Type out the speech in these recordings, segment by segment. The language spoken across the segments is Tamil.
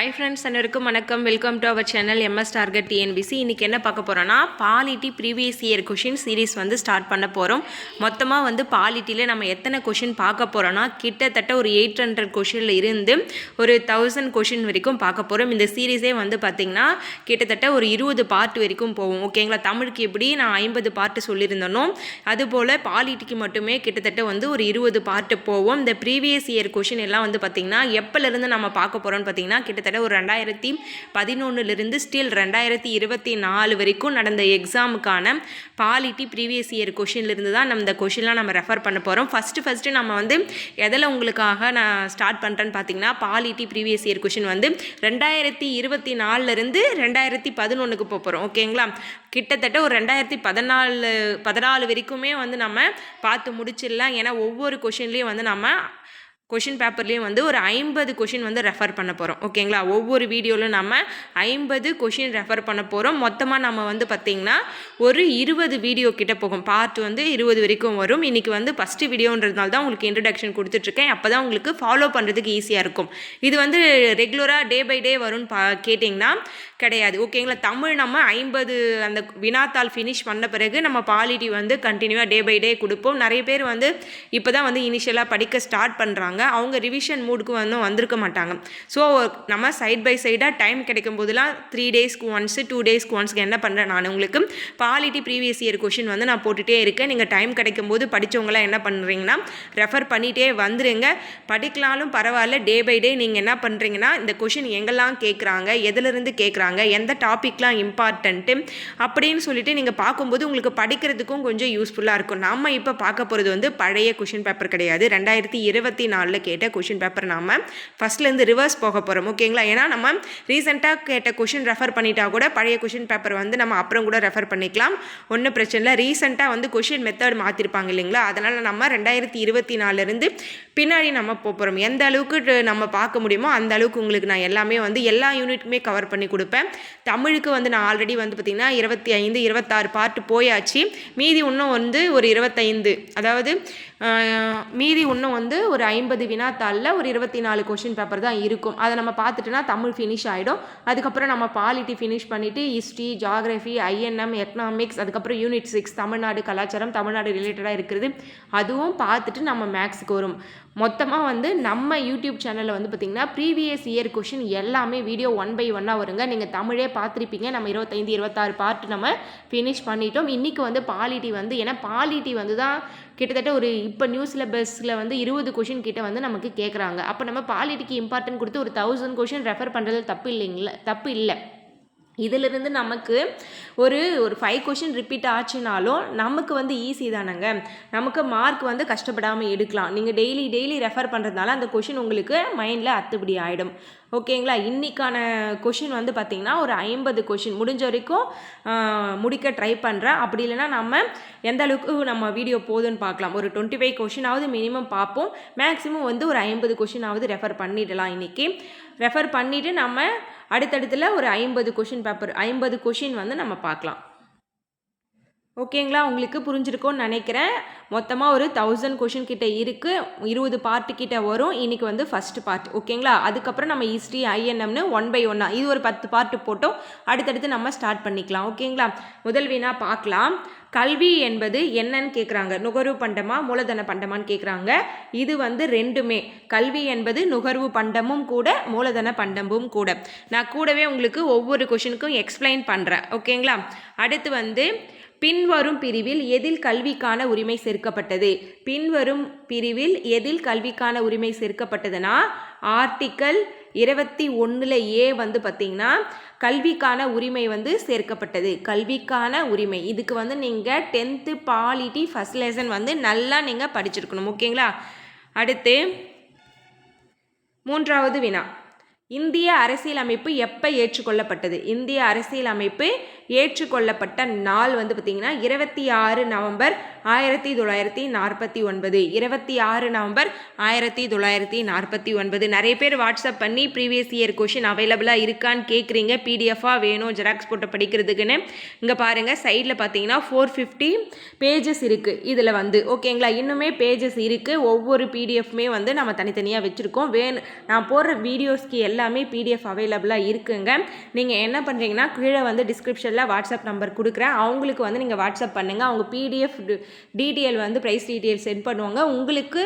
ஹாய் ஃப்ரெண்ட்ஸ் அனைவருக்கும் வணக்கம். Welcome to our channel MS target TNPSC இன்றைக்கி என்ன பார்க்க போகிறோன்னா polity previous year question series வந்து ஸ்டார்ட் பண்ண போகிறோம் மொத்தமாக வந்து பாலிட்டியில் நம்ம எத்தனை கொஷின் பார்க்க போகிறோன்னா கிட்டத்தட்ட ஒரு எயிட் ஹண்ட்ரட் கொஷினில் இருந்து ஒரு தௌசண்ட் கொஷின் வரைக்கும் பார்க்க போகிறோம் இந்த சீரீஸே வந்து பார்த்திங்கன்னா கிட்டத்தட்ட ஒரு இருபது பார்ட் வரைக்கும் போவோம். ஓகேங்களா தமிழுக்கு எப்படி நான் ஐம்பது பார்ட்டு சொல்லியிருந்தனோ அதுபோல் பாலிட்டிக்கு மட்டுமே கிட்டத்தட்ட வந்து ஒரு இருபது பார்ட்டு போவோம். இந்த ப்ரீவியஸ் இயர் கொஷின் எல்லாம் வந்து பார்த்திங்கன்னா எப்போலேருந்து நம்ம பார்க்க போகிறோம்னு பார்த்திங்கன்னா கிட்டத்தட்ட ஒரு ரெண்டாயிரத்தி பதினொன்றுலேருந்து ஸ்டில் ரெண்டாயிரத்தி இருபத்தி நாலு வரைக்கும் நடந்த எக்ஸாமுக்கான பாலிட்டி ப்ரீவியஸ் இயர் கொஷின்லேருந்து தான் நம்ம இந்த கொஷின்லாம் நம்ம ரெஃபர் பண்ண போகிறோம் ஃபஸ்ட்டு ஃபஸ்ட்டு நம்ம வந்து எதில் உங்களுக்காக நான் ஸ்டார்ட் பண்ணுறேன்னு பார்த்தீங்கன்னா பாலிட்டி ப்ரீவியஸ் இயர் கொஷின் வந்து ரெண்டாயிரத்தி இருபத்தி நாலுலேருந்து ரெண்டாயிரத்தி பதினொன்றுக்கு போக போகிறோம் ஓகேங்களா கிட்டத்தட்ட ஒரு ரெண்டாயிரத்தி பதினாலு பதினாலு வரைக்குமே வந்து நம்ம பார்த்து முடிச்சிடலாம். ஏன்னா ஒவ்வொரு கொஷின்லேயும் வந்து நம்ம கொஷின் பேப்பர்லேயும் வந்து ஒரு ஐம்பது கொஷின் வந்து ரெஃபர் பண்ண போகிறோம் ஓகேங்களா ஒவ்வொரு வீடியோவிலும் நம்ம ஐம்பது கொஷின் ரெஃபர் பண்ண போகிறோம் மொத்தமாக நம்ம வந்து பார்த்திங்கன்னா ஒரு இருபது வீடியோ கிட்ட போகும். பார்ட் வந்து இருபது வரைக்கும் வரும். இன்றைக்கி வந்து ஃபஸ்ட்டு வீடியோன்றதுனால தான் உங்களுக்கு இன்ட்ரடக்ஷன் கொடுத்துட்ருக்கேன். அப்போ தான் உங்களுக்கு ஃபாலோ பண்ணுறதுக்கு ஈஸியாக இருக்கும். இது வந்து ரெகுலராக டே பை டே வரும்னு பா கேட்டிங்கன்னா கிடையாது. ஓகேங்களா தமிழ் நம்ம ஐம்பது அந்த வினாத்தாள் ஃபினிஷ் பண்ண பிறகு நம்ம பாலிட்டி வந்து கண்டினியூவாக டே பை டே கொடுப்போம். நிறைய பேர் வந்து இப்போ தான் வந்து இனிஷியலாக படிக்க ஸ்டார்ட் பண்ணுறாங்க அவங்க ரிவிஷன் மூடுக்கு வந்து வந்திருக்க மாட்டாங்க. ஸோ நம்ம சைட் பை சைடாக டைம் கிடைக்கும் போதெல்லாம் த்ரீ டேஸ்க்கு ஒன்ஸு டூ டேஸ்க்கு ஒன்ஸ்க்கு என்ன பண்ணுறேன் நான் உங்களுக்கு? பாலிட்டி ப்ரீவியஸ் இயர் கொஷின் வந்து நான் போட்டுகிட்டே இருக்கேன். நீங்கள் டைம் கிடைக்கும் போது படித்தவங்களாம் என்ன பண்ணுறீங்கன்னா ரெஃபர் பண்ணிகிட்டே வந்துருங்க. படிக்கலாலும் பரவாயில்ல. டே பை டே நீங்கள் என்ன பண்ணுறீங்கன்னா இந்த கொஷின் எங்கெல்லாம் கேட்குறாங்க எதுலேருந்து கேட்குறாங்க எந்த டாப்பிக்லாம் இம்பார்ட்டண்ட்டு அப்படின்னு சொல்லிட்டு நீங்கள் பார்க்கும்போது உங்களுக்கு படிக்கிறதுக்கும் கொஞ்சம் யூஸ்ஃபுல்லாக இருக்கும். நம்ம இப்போ பார்க்க போகிறது வந்து பழைய கொஷின் பேப்பர் கிடையாது. ரெண்டாயிரத்தி இருபத்தி நாலு நாலில் கேட்ட கொஷின் பேப்பர் நாம் ஃபஸ்ட்லேருந்து ரிவர்ஸ் போக போகிறோம் ஓகேங்களா ஏன்னா நம்ம ரீசெண்டாக கேட்ட கொஷின் ரெஃபர் பண்ணிட்டா கூட பழைய கொஷின் பேப்பர் வந்து நம்ம அப்புறம் கூட ரெஃபர் பண்ணிக்கலாம். ஒன்றும் பிரச்சனை இல்லை. ரீசெண்டாக வந்து கொஷின் மெத்தட் மாற்றிருப்பாங்க இல்லைங்களா? அதனால் நம்ம ரெண்டாயிரத்தி இருபத்தி நாலுலேருந்து பின்னாடி நம்ம போக போகிறோம் எந்த அளவுக்கு நம்ம பார்க்க முடியுமோ அந்த அளவுக்கு உங்களுக்கு நான் எல்லாமே வந்து எல்லா யூனிட்டுமே கவர் பண்ணி கொடுப்பேன். தமிழுக்கு வந்து நான் ஆல்ரெடி வந்து பார்த்திங்கன்னா இருபத்தி ஐந்து இருபத்தாறு பார்ட்டு போயாச்சு. மீதி இன்னும் வந்து ஒரு இருபத்தைந்து. அதாவது மீதி இன்னும் வந்து ஒரு ஐம்பது வினாத்தாளில் ஒரு இருபத்தி நாலு கொஷின் பேப்பர் தான் இருக்கும். அதை நம்ம பார்த்துட்டோன்னா தமிழ் ஃபினிஷ் ஆகிடும் அதுக்கப்புறம் நம்ம பாலிட்டி ஃபினிஷ் பண்ணிவிட்டு ஹிஸ்ட்ரி ஜாகிரஃபி ஐஎன்எம் எக்கனாமிக்ஸ் அதுக்கப்புறம் யூனிட் சிக்ஸ் தமிழ்நாடு கலாச்சாரம் தமிழ்நாடு ரிலேட்டடாக இருக்கிறது. அதுவும் பார்த்துட்டு நம்ம மேக்ஸுக்கு வரும். மொத்தமாக வந்து நம்ம யூடியூப் சேனலில் வந்து பார்த்திங்கன்னா ப்ரீவியஸ் இயர் கொஷின் எல்லாமே வீடியோ ஒன் பை ஒன்னாக வருங்க. நீங்கள் தமிழே பார்த்துருப்பீங்க. நம்ம இருபத்தைந்து இருபத்தாறு பார்ட் நம்ம ஃபினிஷ் பண்ணிட்டோம். இன்றைக்கி வந்து பாலிட்டி வந்து ஏன்னா பாலிட்டி வந்து தான் கிட்டத்தட்ட ஒரு இப்போ நியூ சிலபஸில் வந்து இருபது கொஷின் கிட்ட வந்து நமக்கு கேட்குறாங்க அப்போ நம்ம பாலிட்டிக்கு இம்பார்ட்டன்ட் கொடுத்து ஒரு தௌசண்ட் கொஷின் ரெஃபர் பண்ணுறது தப்பு இல்லைங்களா? தப்பு இல்லை. இதிலிருந்து நமக்கு ஒரு ஒரு ஃபைவ் கொஷின் ரிப்பீட் ஆச்சுனாலும் நமக்கு வந்து ஈஸி தானேங்க. நமக்கு மார்க் வந்து கஷ்டப்படாமல் எடுக்கலாம். நீங்கள் டெய்லி டெய்லி ரெஃபர் பண்ணுறதுனால அந்த கொஷின் உங்களுக்கு மைண்டில் அத்துப்படி ஆகிடும் ஓகேங்களா? இன்றைக்கான கொஷின் வந்து பார்த்திங்கன்னா ஒரு ஐம்பது கொஷின் முடிஞ்ச வரைக்கும் முடிக்க ட்ரை பண்ணுறேன் அப்படி இல்லைனா நம்ம எந்த அளவுக்கு நம்ம வீடியோ போதுன்னு பார்க்கலாம் ஒரு டுவெண்ட்டி ஃபைவ் கொஷினாவது மினிமம் பார்ப்போம் மேக்ஸிமம் வந்து ஒரு ஐம்பது கொஷினாவது ரெஃபர் பண்ணிடலாம் இன்றைக்கி ரெஃபர் பண்ணிவிட்டு நம்ம அடுத்தடுத்துல ஒரு ஐம்பது கொஷின் பேப்பர் ஐம்பது கொஷின் வந்து நம்ம பார்க்கலாம். ஓகேங்களா? உங்களுக்கு புரிஞ்சிருக்கோன்னு நினைக்கிறேன். மொத்தமாக ஒரு தௌசண்ட் கொஷின் கிட்ட இருக்குது இருபது பார்ட்டு கிட்ட வரும். இன்றைக்கி வந்து ஃபஸ்ட்டு பார்ட் ஓகேங்களா? அதுக்கப்புறம் நம்ம ஹிஸ்ட்ரி ஐஎன்எம்னு ஒன் பை ஒன்னா இது ஒரு பத்து பார்ட்டு போட்டோம். அடுத்தடுத்து நம்ம ஸ்டார்ட் பண்ணிக்கலாம். ஓகேங்களா? முதல் வீணாக பார்க்கலாம். கல்வி என்பது என்னன்னு கேட்குறாங்க நுகர்வு பண்டமா? மூலதன பண்டமான்னு கேட்குறாங்க இது வந்து ரெண்டுமே. கல்வி என்பது நுகர்வு பண்டமும் கூட மூலதன பண்டமும் கூட. நான் கூடவே உங்களுக்கு ஒவ்வொரு கொஷினுக்கும் எக்ஸ்பிளைன் பண்ணுறேன் ஓகேங்களா? அடுத்து வந்து பின்வரும் பிரிவில் எதில் கல்விக்கான உரிமை சேர்க்கப்பட்டது? பின்வரும் பிரிவில் எதில் கல்விக்கான உரிமை சேர்க்கப்பட்டதுன்னா ஆர்டிக்கல் இருபத்தி ஒன்றில் ஏ வந்து பார்த்திங்கன்னா கல்விக்கான உரிமை வந்து சேர்க்கப்பட்டது. கல்விக்கான உரிமை. இதுக்கு வந்து நீங்கள் டென்த்து பாலிட்டி ஃபஸ்ட் லெசன் வந்து நல்லா நீங்கள் படிச்சிருக்கணும். ஓகேங்களா? அடுத்து மூன்றாவது வினா. இந்திய அரசியலமைப்பு எப்போ ஏற்றுக்கொள்ளப்பட்டது? இந்திய அரசியலமைப்பு ஏற்றுக்கொள்ளப்பட்ட நாள் வந்து பார்த்திங்கன்னா இருபத்தி ஆறு நவம்பர் ஆயிரத்தி தொள்ளாயிரத்தி நாற்பத்தி ஒன்பது இருபத்தி ஆறு நவம்பர் ஆயிரத்தி தொள்ளாயிரத்தி நாற்பத்தி ஒன்பது. நிறைய பேர் வாட்ஸ்அப் பண்ணி ப்ரீவியஸ் இயர் கொஷின் அவைலபிளாக இருக்கான்னு கேட்குறீங்க பிடிஎஃபாக வேணும் ஜெராக்ஸ் போட்டு படிக்கிறதுக்குன்னு. இங்கே பாருங்கள் சைடில் பார்த்தீங்கன்னா ஃபோர் ஃபிஃப்டி பேஜஸ் இருக்குது இதில் வந்து. ஓகேங்களா இன்னுமே பேஜஸ் இருக்குது ஒவ்வொரு பிடிஎஃப்மே வந்து நம்ம தனித்தனியாக வச்சுருக்கோம். வேணும் நான் போடுற வீடியோஸ்க்கு எல்லாமே பிடிஎஃப் அவைலபிளாக இருக்குங்க. நீங்கள் என்ன பண்ணுறீங்கன்னா கீழே வந்து டிஸ்கிரிப்ஷனில் வாட்ஸ்அப் நம்பர் கொடுக்குறேன். அவங்களுக்கு வந்து நீங்கள் வாட்ஸ்அப் பண்ணுங்கள் அவங்க பிடிஎஃப் டீட்டெயில் வந்து ப்ரைஸ் டீட்டெயில் சென்ட் பண்ணுவாங்க. உங்களுக்கு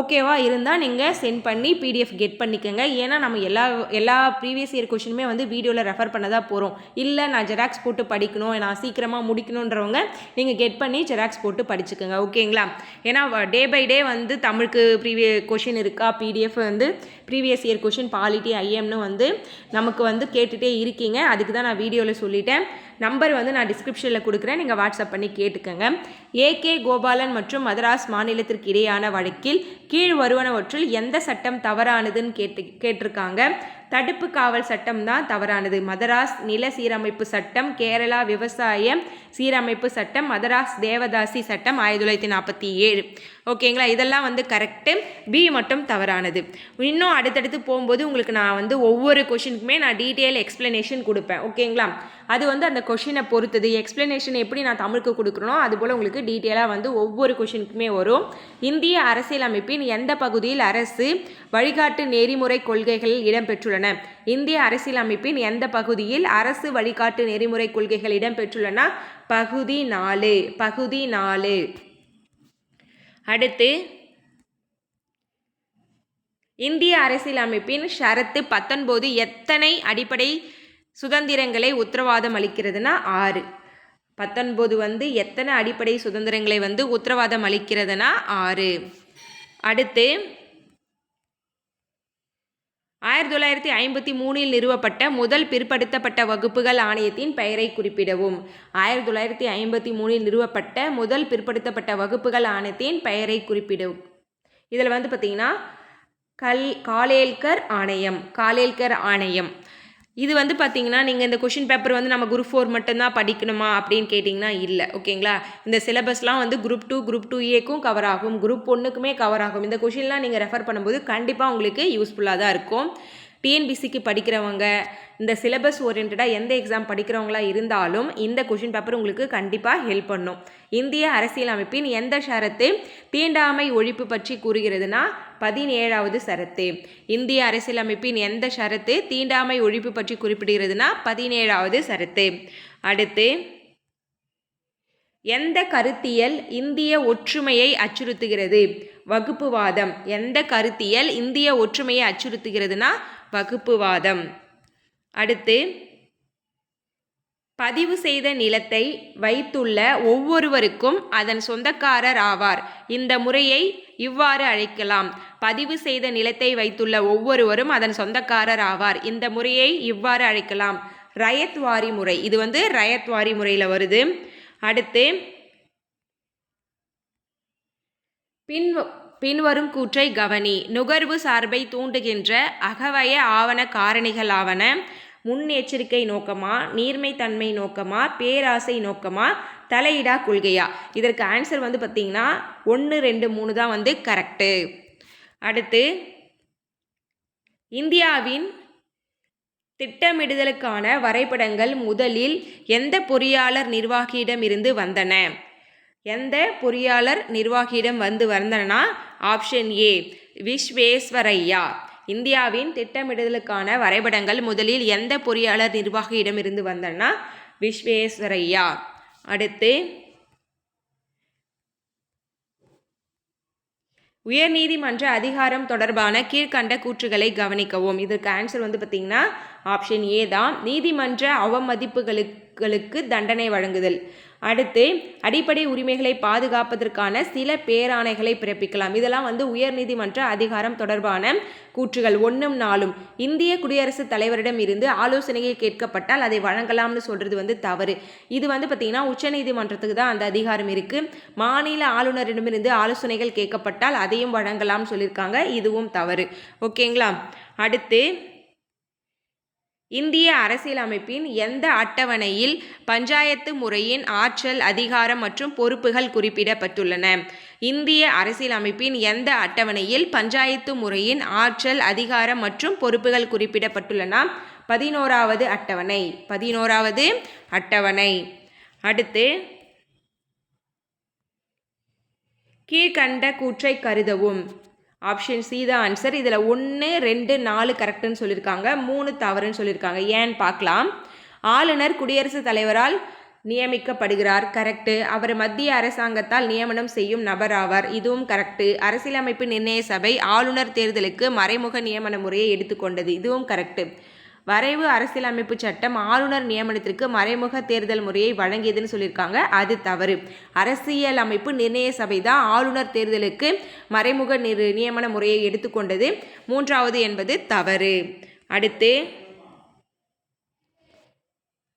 ஓகேவா இருந்தால் நீங்கள் சென்ட் பண்ணி பிடிஎஃப் கெட் பண்ணிக்கோங்க. ஏன்னா நம்ம எல்லா எல்லா ப்ரீவியஸ் இயர் கொஷினுமே வந்து வீடியோவில் ரெஃபர் பண்ண தான் போகிறோம் இல்லை நான் ஜெராக்ஸ் போட்டு படிக்கணும் நான் சீக்கிரமாக முடிக்கணுன்றவங்க நீங்கள் கெட் பண்ணி ஜெராக்ஸ் போட்டு படிச்சுக்கோங்க. ஓகேங்களா ஏன்னா டே பை டே வந்து தமிழுக்கு ப்ரீவிய கொஷின் இருக்கா? பிடிஎஃப் வந்து ப்ரீவியஸ் இயர் கொஷின் பாலிட்டி ஐஎம்னு வந்து நமக்கு வந்து கேட்டுகிட்டே இருக்கீங்க. அதுக்கு தான் நான் வீடியோவில் சொல்லிட்டேன். நம்பர் வந்து நான் டிஸ்கிரிப்ஷனில் கொடுக்குறேன். நீங்கள் வாட்ஸ்அப் பண்ணி கேட்டுக்கோங்க. ஏகே கோபாலன் மற்றும் மதராஸ் மாநிலத்திற்கு இடையான வழக்கில் கீழ் வருவனவற்றில் எந்த சட்டம் தவறானதுன்னு கேட்டு கேட்டிருக்காங்க. தடுப்பு காவல் சட்டம் தான் தவறானது. மதராஸ் நில சீரமைப்பு சட்டம் கேரளா விவசாய சீரமைப்பு சட்டம் மதராஸ் தேவதாசி சட்டம் ஆயிரத்தி தொள்ளாயிரத்தி நாற்பத்தி ஏழு. ஓகேங்களா? இதெல்லாம் வந்து கரெக்டு பி மட்டும் தவறானது. இன்னும் அடுத்தடுத்து போகும்போது உங்களுக்கு நான் வந்து ஒவ்வொரு கொஷினுக்குமே நான் டீட்டெயில் எக்ஸ்ப்ளனேஷன் கொடுப்பேன். ஓகேங்களா? அது வந்து அந்த கொஷினை பொறுத்தது. எக்ஸ்ப்ளனேஷன் எப்படி நான் தமிழுக்கு கொடுக்குறனோ அதுபோல் உங்களுக்கு டீட்டெயிலாக வந்து ஒவ்வொரு கொஷினுக்குமே வரும். இந்திய அரசியலமைப்பின் எந்த பகுதியில் அரசு வழிகாட்டு நெறிமுறை கொள்கைகளில் இடம்பெற்றுள்ளன? இந்திய அரசியலமைப்பின் எந்த பகுதியில் அரசு வழிகாட்டு நெறிமுறை கொள்கைகள் இடம்பெற்றுள்ளன? பகுதி நாலு. பகுதி நாலு. அடுத்து இந்திய அரசியலமைப்பின் ஷரத்து பத்தொன்பது எத்தனை அடிப்படை சுதந்திரங்களை உத்தரவாதம் அளிக்கிறதுனா ஆறு. பத்தொன்பது வந்து எத்தனை அடிப்படை சுதந்திரங்களை வந்து உத்தரவாதம் அளிக்கிறதுனா ஆறு. அடுத்து ஆயிரத்தி தொள்ளாயிரத்தி ஐம்பத்தி மூணில் நிறுவப்பட்ட முதல் பிற்படுத்தப்பட்ட வகுப்புகள் ஆணையத்தின் பெயரை குறிப்பிடவும். ஆயிரத்தி தொள்ளாயிரத்தி ஐம்பத்தி மூணில் நிறுவப்பட்ட முதல் பிற்படுத்தப்பட்ட வகுப்புகள் ஆணையத்தின் பெயரை குறிப்பிடவும். இதில் வந்து பார்த்திங்கன்னா கல் காலேல்கர் ஆணையம் காலேல்கர் ஆணையம். இது வந்து பார்த்தீங்கன்னா நீங்கள் இந்த கொஷின் பேப்பர் வந்து நம்ம குரூப் ஃபோர் மட்டும்தான் படிக்கணுமா அப்படின்னு கேட்டிங்கன்னா இல்லை. ஓகேங்களா? இந்த சிலபஸ்லாம் வந்து குரூப் டூ குரூப் டூ ஏக்கும் கவர் ஆகும். குரூப் ஒன்றுக்குமே கவர் ஆகும். இந்த கொஷின்லாம் நீங்கள் ரெஃபர் பண்ணும்போது கண்டிப்பாக உங்களுக்கு யூஸ்ஃபுல்லாக தான் இருக்கும். டிஎன்பிசிக்கு படிக்கிறவங்க இந்த சிலபஸ் ஓரியன்டாக எந்த எக்ஸாம் படிக்கிறவங்களா இருந்தாலும் இந்த கொஷின் பேப்பர் உங்களுக்கு கண்டிப்பாக ஹெல்ப் பண்ணும். இந்திய அரசியலமைப்பின் எந்த ஷரத்து தீண்டாமை ஒழிப்பு பற்றி கூறுகிறதுனா பதினேழாவது சரத்து இந்திய அரசியலமைப்பின் எந்த ஷரத்து தீண்டாமை ஒழிப்பு பற்றி குறிப்பிடுகிறதுனா பதினேழாவது சரத்து அடுத்து எந்த கருத்தியல் இந்திய ஒற்றுமையை அச்சுறுத்துகிறது? வகுப்புவாதம் எந்த கருத்தியல் இந்திய ஒற்றுமையை அச்சுறுத்துகிறதுனா வகுப்புவாதம். அடுத்து பதிவு செய்த நிலத்தை வைத்துள்ள ஒவ்வொருவருக்கும் அதன் சொந்தக்காரர் ஆவார். இந்த முறையை இவ்வாறு அழைக்கலாம். பதிவு செய்த நிலத்தை வைத்துள்ள ஒவ்வொருவரும் அதன் சொந்தக்காரர் ஆவார். இந்த முறையை இவ்வாறு அழைக்கலாம். ரயத்வாரி முறை. இது வந்து ரயத்வாரி முறையில் வருது. அடுத்து பின் பின்வரும் கூற்றை கவனி. நுகர்வு சார்பை தூண்டுகின்ற அகவய ஆவண காரணிகளாவன முன்னெச்சரிக்கை நோக்கமா? நீர்மைத்தன்மை நோக்கமா? பேராசை நோக்கமா? தலையிடா கொள்கையா? இதற்கு ஆன்சர் வந்து பார்த்திங்கன்னா ஒன்று ரெண்டு மூணு தான் வந்து கரெக்டு அடுத்து இந்தியாவின் திட்டமிடுதலுக்கான வரைபடங்கள் முதலில் எந்த பொறியாளர் நிர்வாகியிடமிருந்து வந்தன? எந்த பொறியாளர் நிர்வாகியிடம் வந்து வந்தனா ஆப்ஷன் ஏ விஸ்வேஸ்வரையா இந்தியாவின் திட்டமிடுதலுக்கான வரைபடங்கள் முதலில் எந்த பொறியாளர் நிர்வாகியிடமிருந்து வந்தனா? விஸ்வேஸ்வரையா அடுத்து உயர்நீதிமன்ற அதிகாரம் தொடர்பான கீழ்கண்ட கூற்றுகளை கவனிக்கவும். இதற்கு ஆன்சர் வந்து பார்த்திங்கன்னா ஆப்ஷன் ஏ தான். நீதிமன்ற அவமதிப்புகளுக்கு தண்டனை வழங்குதல். அடுத்து அடிப்படை உரிமைகளை பாதுகாப்பதற்கான சில பேராணைகளை பிறப்பிக்கலாம். இதெல்லாம் வந்து உயர்நீதிமன்ற அதிகாரம் தொடர்பான கூற்றுகள் ஒன்றும் நாளும் இந்திய குடியரசுத் தலைவரிடம் இருந்து ஆலோசனையை கேட்கப்பட்டால் அதை வழங்கலாம்னு சொல்கிறது வந்து தவறு. இது வந்து பார்த்திங்கன்னா உச்சநீதிமன்றத்துக்கு தான் அந்த அதிகாரம் இருக்குது மாநில ஆளுநரிடமிருந்து ஆலோசனைகள் கேட்கப்பட்டால் அதையும் வழங்கலாம்னு சொல்லியிருக்காங்க. இதுவும் தவறு. ஓகேங்களா? அடுத்து இந்திய அரசியலமைப்பின் எந்த அட்டவணையில் பஞ்சாயத்து முறையின் ஆற்றல் அதிகாரம் மற்றும் பொறுப்புகள் குறிப்பிடப்பட்டுள்ளன? இந்திய அரசியலமைப்பின் எந்த அட்டவணையில் பஞ்சாயத்து முறையின் ஆற்றல் அதிகாரம் மற்றும் பொறுப்புகள் குறிப்பிடப்பட்டுள்ளன? பதினோராவது அட்டவணை. பதினோராவது அட்டவணை. அடுத்து கீழ்கண்ட கூற்றை கருதவும். ஆப்ஷன் சி தான் ஆன்சர் இதில் ஒன்று ரெண்டு நாலு கரெக்டுன்னு சொல்லியிருக்காங்க மூணு தவறுன்னு சொல்லியிருக்காங்க ஏன்னு பார்க்கலாம். ஆளுநர் குடியரசுத் தலைவரால் நியமிக்கப்படுகிறார். கரெக்டு அவர் மத்திய அரசாங்கத்தால் நியமனம் செய்யும் நபர் ஆவார். இதுவும் கரெக்டு அரசியலமைப்பு நிர்ணய சபை ஆளுநர் தேர்தலுக்கு மறைமுக நியமன முறையை எடுத்துக்கொண்டது. இதுவும் கரெக்டு வரைவு அரசியலமைப்பு சட்டம் ஆளுநர் நியமனத்திற்கு மறைமுக தேர்தல் முறையை வழங்கியதுன்னு சொல்லியிருக்காங்க. அது தவறு. அரசியலமைப்பு நிர்ணய சபை தான் ஆளுநர் தேர்தலுக்கு மறைமுக நியமன முறையை எடுத்துக்கொண்டது மூன்றாவது என்பது தவறு. அடுத்து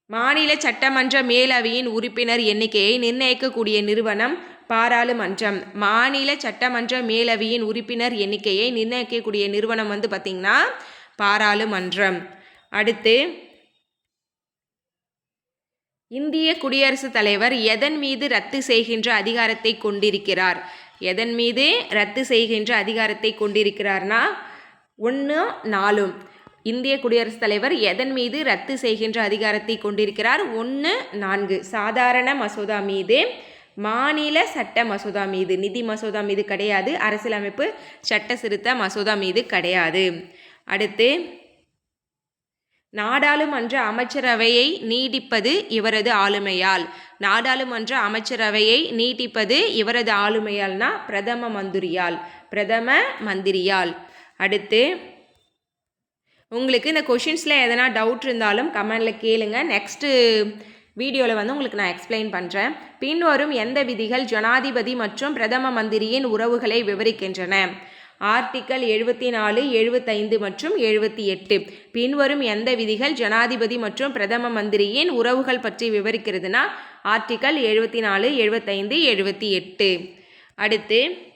மாநில சட்டமன்ற மேலவையின் உறுப்பினர் எண்ணிக்கையை நிர்ணயிக்கக்கூடிய நிறுவனம் பாராளுமன்றம். மாநில சட்டமன்ற மேலவையின் உறுப்பினர் எண்ணிக்கையை நிர்ணயிக்கக்கூடிய நிறுவனம் வந்து பார்த்திங்கன்னா பாராளுமன்றம். அடுத்து இந்திய குடியரசுத் தலைவர் எதன் மீது ரத்து செய்கின்ற அதிகாரத்தை கொண்டிருக்கிறார்? எதன் மீது ரத்து செய்கின்ற அதிகாரத்தை கொண்டிருக்கிறார்னா ஒன்று நாலும் இந்திய குடியரசுத் தலைவர் எதன் மீது ரத்து செய்கின்ற அதிகாரத்தை கொண்டிருக்கிறார்? ஒன்று நான்கு. சாதாரண மசோதா மீது மாநில சட்ட மசோதா மீது நிதி மசோதா மீது கிடையாது. அரசியலமைப்பு சட்ட சிறுத்த மசோதா மீது கிடையாது. அடுத்து நாடாளுமன்ற அமைச்சரவையை நீடிப்பது இவரது ஆளுமையால். நாடாளுமன்ற அமைச்சரவையை நீட்டிப்பது இவரது ஆளுமையால்னா பிரதம மந்திரியால் பிரதம மந்திரியால். அடுத்து உங்களுக்கு இந்த கொஷின்ஸில் எதனா டவுட் இருந்தாலும் கமெண்டில் கேளுங்க. நெக்ஸ்ட்டு வீடியோவில் வந்து உங்களுக்கு நான் எக்ஸ்பிளைன் பண்ணுறேன் பின்வரும் எந்த விதிகள் ஜனாதிபதி மற்றும் பிரதம மந்திரியின் உறவுகளை விவரிக்கின்றன? ஆர்டிக்கல் எழுபத்தி நாலு எழுபத்தைந்து மற்றும் எழுபத்தி எட்டு பின்வரும் எந்த விதிகள் ஜனாதிபதி மற்றும் பிரதம மந்திரியின் உறவுகள் பற்றி விவரிக்கிறதுனா ஆர்டிக்கல் எழுபத்தி நாலு எழுபத்தைந்து எழுபத்தி எட்டு அடுத்து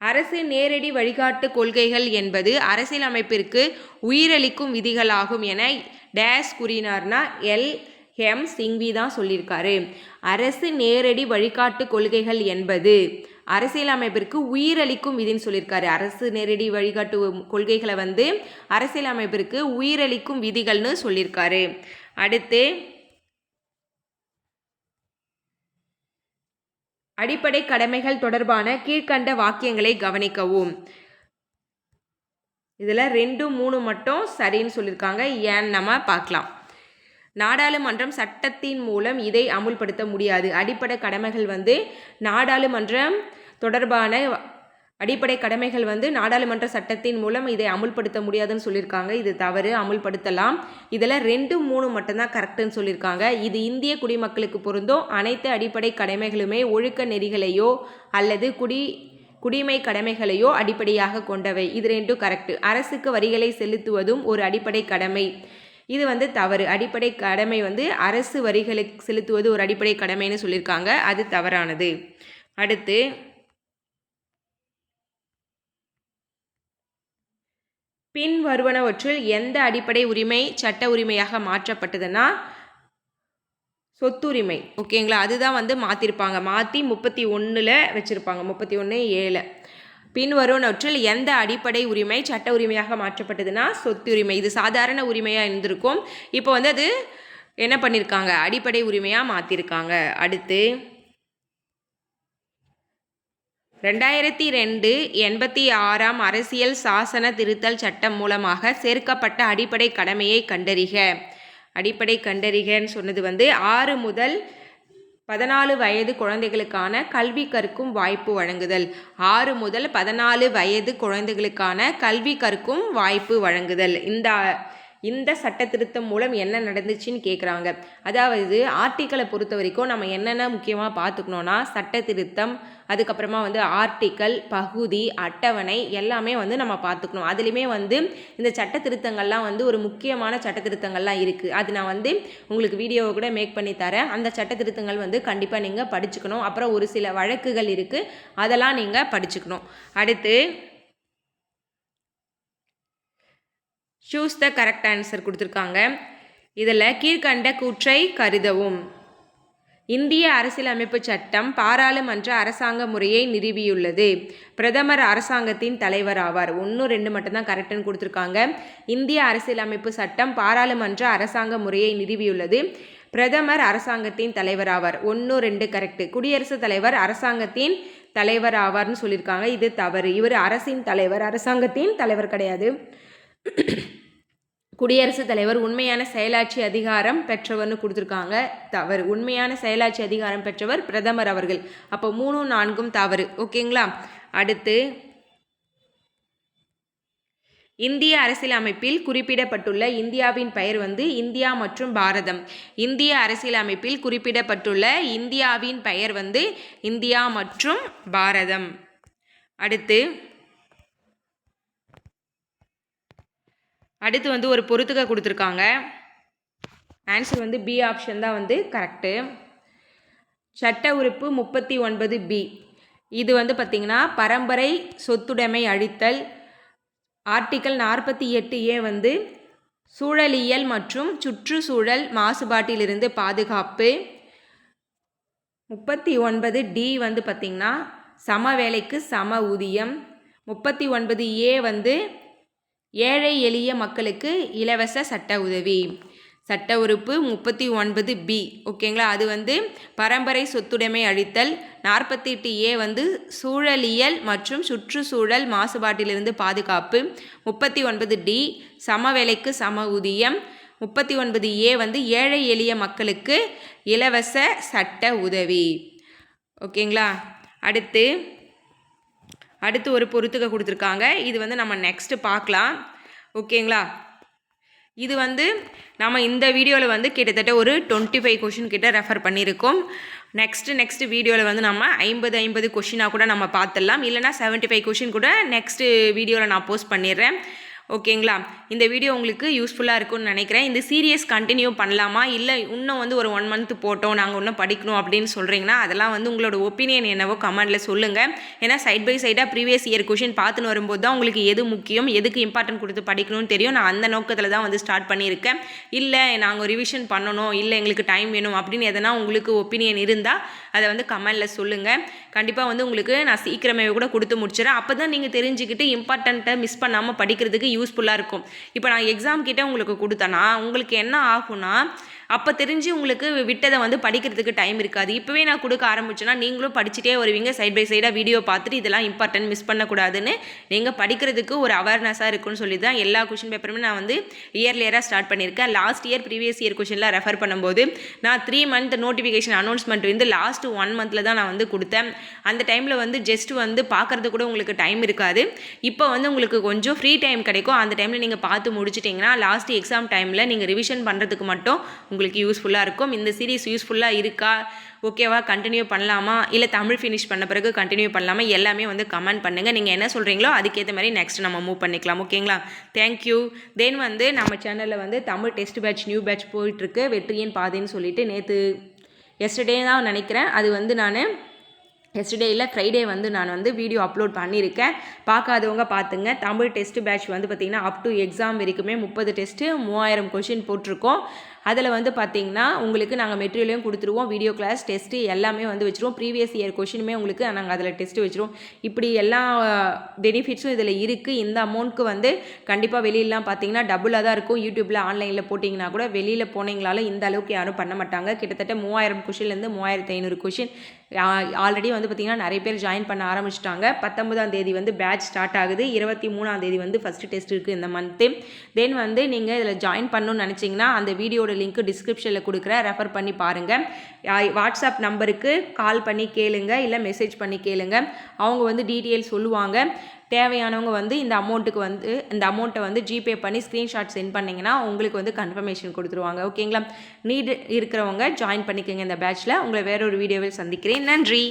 அரசு நேரடி வழிகாட்டு கொள்கைகள் என்பது அரசியலமைப்பிற்கு உயிரளிக்கும் விதிகளாகும் என டேஸ் கூறினார்னா எல். ஹெம் சிங்வி தான் சொல்லியிருக்காரு. அரசு நேரடி வழிகாட்டு கொள்கைகள் என்பது அரசியலமைப்பிற்கு உயிரளிக்கும் விதின்னு சொல்லியிருக்காரு. அரசு நேரடி வழிகாட்டு கொள்கைகளை வந்து அரசியலமைப்பிற்கு உயிரளிக்கும் விதிகள்னு சொல்லியிருக்காரு. அடுத்து அடிப்படை கடமைகள் தொடர்பான கீழ்கண்ட வாக்கியங்களை கவனிக்கவும். இதில் ரெண்டு மூணு மட்டும் சரின்னு சொல்லியிருக்காங்க. ஏன்னு நம்ம பார்க்கலாம். நாடாளுமன்றம் சட்டத்தின் மூலம் இதை அமுல்படுத்த முடியாது. அடிப்படை கடமைகள் வந்து நாடாளுமன்றம் தொடர்பான அடிப்படை கடமைகள் வந்து நாடாளுமன்ற சட்டத்தின் மூலம் இதை அமுல்படுத்த முடியாதுன்னு சொல்லியிருக்காங்க. இது தவறு அமுல்படுத்தலாம். இதில் ரெண்டு மூணு மட்டும்தான் கரெக்டுன்னு சொல்லியிருக்காங்க. இது இந்திய குடிமக்களுக்கு பொருந்தும். அனைத்து அடிப்படை கடமைகளுமே ஒழுக்க நெறிகளையோ அல்லது குடி குடிமை கடமைகளையோ அடிப்படையாக கொண்டவை. இது ரெண்டும் கரெக்டு அரசுக்கு வரிகளை செலுத்துவதும் ஒரு அடிப்படை கடமை. இது வந்து தவறு. அடிப்படை கடமை வந்து அரசு வரிகளுக்கு செலுத்துவது ஒரு அடிப்படை கடமைன்னு சொல்லியிருக்காங்க. அது தவறானது. அடுத்து பின் வருவனவற்றுள் எந்த அடிப்படை உரிமை சட்ட உரிமையாக மாற்றப்பட்டதுன்னா சொத்துரிமை. ஓகேங்களா? அதுதான் வந்து மாற்றிருப்பாங்க மாற்றி முப்பத்தி ஒன்றில் வச்சுருப்பாங்க. முப்பத்தி ஒன்று ஏழு. பின்வரும் வருவனவற்றில் எந்த அடிப்படை உரிமை சட்ட உரிமையாக மாற்றப்பட்டதுன்னா சொத்து உரிமை. இது சாதாரண உரிமையாக இருந்திருக்கும். இப்போ வந்து அது என்ன பண்ணியிருக்காங்க அடிப்படை உரிமையாக மாற்றிருக்காங்க அடுத்து ரெண்டாயிரத்தி ரெண்டு எண்பத்தி ஆறாம் அரசியல் சாசன திருத்தல் சட்டம் மூலமாக சேர்க்கப்பட்ட அடிப்படை கடமையை கண்டறிக. அடிப்படை கண்டறிகன்னு சொன்னது வந்து ஆறு முதல் பதினாலு வயது குழந்தைகளுக்கான கல்வி கற்கும் வாய்ப்பு வழங்குதல். ஆறு முதல் பதினாலு வயது குழந்தைகளுக்கான கல்வி கற்கும் வாய்ப்பு வழங்குதல். இந்த இந்த சட்ட திருத்தம் மூலம் என்ன நடந்துச்சுன்னு கேட்குறாங்க அதாவது ஆர்டிக்கலை பொறுத்த வரைக்கும் நம்ம என்னென்ன முக்கியமாக பார்த்துக்கணுன்னா சட்ட திருத்தம் அதுக்கப்புறமா வந்து ஆர்டிக்கல் பகுதி அட்டவணை எல்லாமே வந்து நம்ம பார்த்துக்கணும் அதுலேயுமே வந்து இந்த சட்ட திருத்தங்கள்லாம் வந்து ஒரு முக்கியமான சட்ட திருத்தங்கள்லாம் இருக்குது அது நான் வந்து உங்களுக்கு வீடியோவை கூட மேக் பண்ணி தரேன். அந்த சட்ட திருத்தங்கள் வந்து கண்டிப்பாக நீங்கள் படிச்சுக்கணும். அப்புறம் ஒரு சில வழக்குகள் இருக்குது அதெல்லாம் நீங்கள் படிச்சுக்கணும். அடுத்து சூஸ் த கரெக்ட் ஆன்சர் கொடுத்துருக்காங்க. இதில் கீழ்கண்ட கூற்றை கருதவும். இந்திய அரசியலமைப்பு சட்டம் பாராளுமன்ற அரசாங்க முறையை நிறுவியுள்ளது. பிரதமர் அரசாங்கத்தின் தலைவர் ஆவார். ஒன்று ரெண்டு மட்டும்தான் கரெக்டுன்னு கொடுத்துருக்காங்க. இந்திய அரசியலமைப்பு சட்டம் பாராளுமன்ற அரசாங்க முறையை நிறுவியுள்ளது. பிரதமர் அரசாங்கத்தின் தலைவர் ஆவார். ஒன்று ரெண்டு கரெக்டு குடியரசுத் தலைவர் அரசாங்கத்தின் தலைவர் ஆவார்னு சொல்லியிருக்காங்க. இது தவறு. இவர் அரசின் தலைவர். அரசாங்கத்தின் தலைவர் கிடையாது. குடியரசுத் தலைவர் உண்மையான செயலாட்சி அதிகாரம் பெற்றவர்னு கொடுத்துருக்காங்க. தவறு. உண்மையான செயலாட்சி அதிகாரம் பெற்றவர் பிரதமர் அவர்கள். அப்போ மூணும் நான்கும் தவறு. ஓகேங்களா? அடுத்து இந்திய அரசியலமைப்பில் குறிப்பிடப்பட்டுள்ள இந்தியாவின் பெயர் வந்து இந்தியா மற்றும் பாரதம். இந்திய அரசியலமைப்பில் குறிப்பிடப்பட்டுள்ள இந்தியாவின் பெயர் வந்து இந்தியா மற்றும் பாரதம். அடுத்து அடுத்து வந்து ஒரு பொறுத்துக்க கொடுத்துருக்காங்க. ஆன்சர் வந்து பி ஆப்ஷன் தான் வந்து கரெக்டு சட்ட உறுப்பு முப்பத்தி ஒன்பது பி இது வந்து பார்த்திங்கன்னா பரம்பரை சொத்துடைமை அழித்தல். ஆர்டிக்கல் நாற்பத்தி எட்டு ஏ வந்து சூழலியல் மற்றும் சுற்றுச்சூழல் மாசுபாட்டிலிருந்து பாதுகாப்பு. முப்பத்தி ஒன்பது டி வந்து பார்த்திங்கன்னா சம வேலைக்கு சம ஊதியம். முப்பத்தி ஒன்பது ஏ வந்து ஏழை எளிய மக்களுக்கு இலவச சட்ட உதவி. சட்ட உறுப்பு முப்பத்தி ஒன்பது பி ஓகேங்களா அது வந்து பரம்பரை சொத்துடைமை அழித்தல் நாற்பத்தி எட்டு ஏ வந்து சூழலியல் மற்றும் சுற்றுச்சூழல் மாசுபாட்டிலிருந்து பாதுகாப்பு. முப்பத்தி ஒன்பது டி சமவேலைக்கு சம ஊதியம். முப்பத்தி ஒன்பது ஏ வந்து ஏழை எளிய மக்களுக்கு இலவச சட்ட உதவி. ஓகேங்களா அடுத்து அடுத்து ஒரு பொருத்துக்க கொடுத்துருக்காங்க. இது வந்து நம்ம நெக்ஸ்ட்டு பார்க்கலாம். ஓகேங்களா? இது வந்து நம்ம இந்த வீடியோவில் வந்து கிட்டத்தட்ட ஒரு டுவெண்ட்டி ஃபைவ் கொஷின் கிட்ட ரெஃபர் பண்ணியிருக்கோம். நெக்ஸ்ட்டு நெக்ஸ்ட்டு வீடியோவில் வந்து நம்ம ஐம்பது ஐம்பது கொஷினாக கூட நம்ம பார்த்துடலாம். இல்லைனா செவன்ட்டி ஃபைவ் கொஷின் கூட நெக்ஸ்ட்டு வீடியோவில் நான் போஸ்ட் பண்ணிடுறேன். ஓகேங்களா? இந்த வீடியோ உங்களுக்கு யூஸ்ஃபுல்லாக இருக்கும்னு நினைக்கிறேன். இந்த சீரியஸ் கண்டினியூ பண்ணலாமா? இல்லை இன்னும் வந்து ஒரு ஒன் மந்த் போட்டோம் நாங்கள் இன்னும் படிக்கணும் அப்படின்னு சொல்கிறீங்கன்னா அதெல்லாம் வந்து உங்களோட ஒப்பீனியன் என்னவோ கமெண்டில் சொல்லுங்கள் ஏன்னா சைட் பை சைடாக ப்ரீவியஸ் இயர் கொஷின் பார்த்துன்னு வரும்போது தான் உங்களுக்கு எது முக்கியம் எதுக்கு இம்பார்ட்டன்ட் கொடுத்து படிக்கணும்னு தெரியும். நான் அந்த நோக்கத்தில் தான் வந்து ஸ்டார்ட் பண்ணியிருக்கேன். இல்லை நாங்கள் ரிவிஷன் பண்ணணும் இல்லை எங்களுக்கு டைம் வேணும் அப்படின்னு எதனா உங்களுக்கு ஒப்பீனியன் இருந்தால் அதை வந்து கமெண்டில் சொல்லுங்கள் கண்டிப்பாக வந்து உங்களுக்கு நான் சீக்கிரமே கூட கொடுத்து முடிச்சிடறேன். அப்போ தான் நீங்கள் தெரிஞ்சுக்கிட்டு இம்பார்ட்டண்ட்டை மிஸ் பண்ணாமல் படிக்கிறதுக்கு யூஸ்ஃபுல்லாக இருக்கும். இப்போ நான் எக்ஸாம் கிட்டே உங்களுக்கு கொடுத்தேன்னா உங்களுக்கு என்ன ஆகும்னா அப்போ தெரிஞ்சு உங்களுக்கு விட்டதை வந்து படிக்கிறதுக்கு டைம் இருக்காது. இப்போவே நான் கொடுக்க ஆரம்பிச்சேன்னா நீங்களும் படிச்சுட்டே வருவீங்க. சைட் பை சைடாக வீடியோ பார்த்துட்டு இதெல்லாம் இம்பார்ட்டன்ட் மிஸ் பண்ணக்கூடாதுன்னு. நீங்கள் படிக்கிறதுக்கு ஒரு அவேர்னஸாக இருக்குன்னு சொல்லி தான் எல்லா கொஷின் பேப்பருமே நான் வந்து இயர் இயராக ஸ்டார்ட் பண்ணியிருக்கேன். லாஸ்ட் இயர் ப்ரீவியஸ் இயர் கொஷின்லாம் ரெஃபர் பண்ணும்போது நான் த்ரீ மந்த் நோட்டிஃபிகேஷன் அனௌன்ஸ்மெண்ட் வந்து லாஸ்ட் ஒன் மந்தில் தான் நான் வந்து கொடுத்தேன். அந்த டைமில் வந்து ஜஸ்ட் வந்து பார்க்குறது கூட உங்களுக்கு டைம் இருக்காது. இப்போ வந்து உங்களுக்கு கொஞ்சம் ஃப்ரீ டைம் கிடைக்கும். அந்த டைமில் நீங்கள் பார்த்து முடிச்சிட்டிங்கன்னா லாஸ்ட் எக்ஸாம் டைமில் நீங்கள் ரிவிஷன் பண்ணுறதுக்கு மட்டும் உங்களுக்கு யூஸ்ஃபுல்லாக இருக்கும். இந்த சீரீஸ் யூஸ்ஃபுல்லாக இருக்கா? ஓகேவா கண்டினியூ பண்ணலாமா? இல்லை தமிழ் ஃபினிஷ் பண்ண பிறகு கண்டினியூ பண்ணலாமா? எல்லாமே வந்து கமெண்ட் பண்ணுங்கள் நீங்கள் என்ன சொல்கிறீங்களோ அதுக்கேற்ற மாதிரி நெக்ஸ்ட் நம்ம மூவ் பண்ணிக்கலாம். ஓகேங்களா தேங்க்யூ தென் வந்து நம்ம சேனலில் வந்து Tamil test batch new batch போயிட்டுருக்கு. வெற்றியின் பாதைன்னு சொல்லிட்டு நேற்று எஸ்டர்டே தான் நினைக்கிறேன். அது வந்து நான் எஸ்டர்டே இல்லை ஃப்ரைடே வந்து நான் வந்து வீடியோ அப்லோட் பண்ணியிருக்கேன். பார்க்காதவங்க பார்த்துங்க. தமிழ் டெஸ்ட் பேட்ச் வந்து பார்த்திங்கன்னா அப் டு எக்ஸாம் வரைக்குமே முப்பது டெஸ்ட்டு மூவாயிரம் கொஷின் போட்டிருக்கோம். அதில் வந்து பார்த்திங்கன்னா உங்களுக்கு நாங்கள் மெட்டீரியலையும் கொடுத்துருவோம். வீடியோ கிளாஸ் டெஸ்ட்டு எல்லாமே வந்து வச்சுருவோம். ப்ரீவியஸ் இயர் கொஷினுமே உங்களுக்கு நாங்கள் அதில் டெஸ்ட்டு வச்சுருவோம். இப்படி எல்லா பெனிஃபிட்ஸும் இதில் இருக்குது இந்த அமௌண்ட்க்கு வந்து கண்டிப்பாக வெளியிலலாம் பார்த்தீங்கன்னா டபுளாக தான் இருக்கும். யூடியூப்பில் ஆன்லைனில் போட்டிங்கன்னா கூட வெளியில் போனீங்களாலும் இந்த அளவுக்கு யாரும் பண்ண மாட்டாங்க. கிட்டத்தட்ட மூவாயிரம் கொஷின்லேருந்து மூவாயிரத்து ஐநூறு கொஷின் ஆல்ரெடி வந்து பார்த்திங்கன்னா நிறைய பேர் ஜாயின் பண்ண ஆரம்பிச்சிட்டாங்க. பத்தொன்பதாம் தேதி வந்து பேட்ச் ஸ்டார்ட் ஆகுது. இருபத்தி மூணாம் தேதி வந்து ஃபஸ்ட்டு டெஸ்ட் இருக்குது இந்த மந்த்து தென் வந்து நீங்கள் இதில் ஜாயின் பண்ணணும்னு நினச்சிங்கன்னா அந்த வீடியோட லிங்க் டிஸ்கிரிப்ஷனில் கொடுக்குறேன் ரெஃபர் பண்ணி பாருங்கள் வாட்ஸ்அப் நம்பருக்கு கால் பண்ணி கேளுங்க இல்லை மெசேஜ் பண்ணி கேளுங்க. அவங்க வந்து டீட்டெயில் சொல்லுவாங்க. தேவையானவங்க வந்து இந்த அமௌண்ட்டுக்கு வந்து இந்த அமௌண்ட்டை வந்து ஜிபே பண்ணி ஸ்க்ரீன்ஷாட் சென்ட் பண்ணிங்கன்னா உங்களுக்கு வந்து கன்ஃபர்மேஷன் கொடுத்துருவாங்க. ஓகேங்களா நீட் இருக்கிறவங்க ஜாயின் பண்ணிக்கோங்க இந்த பேட்ச்சில் உங்களை வேற ஒரு வீடியோவில் சந்திக்கிறேன். நன்றி!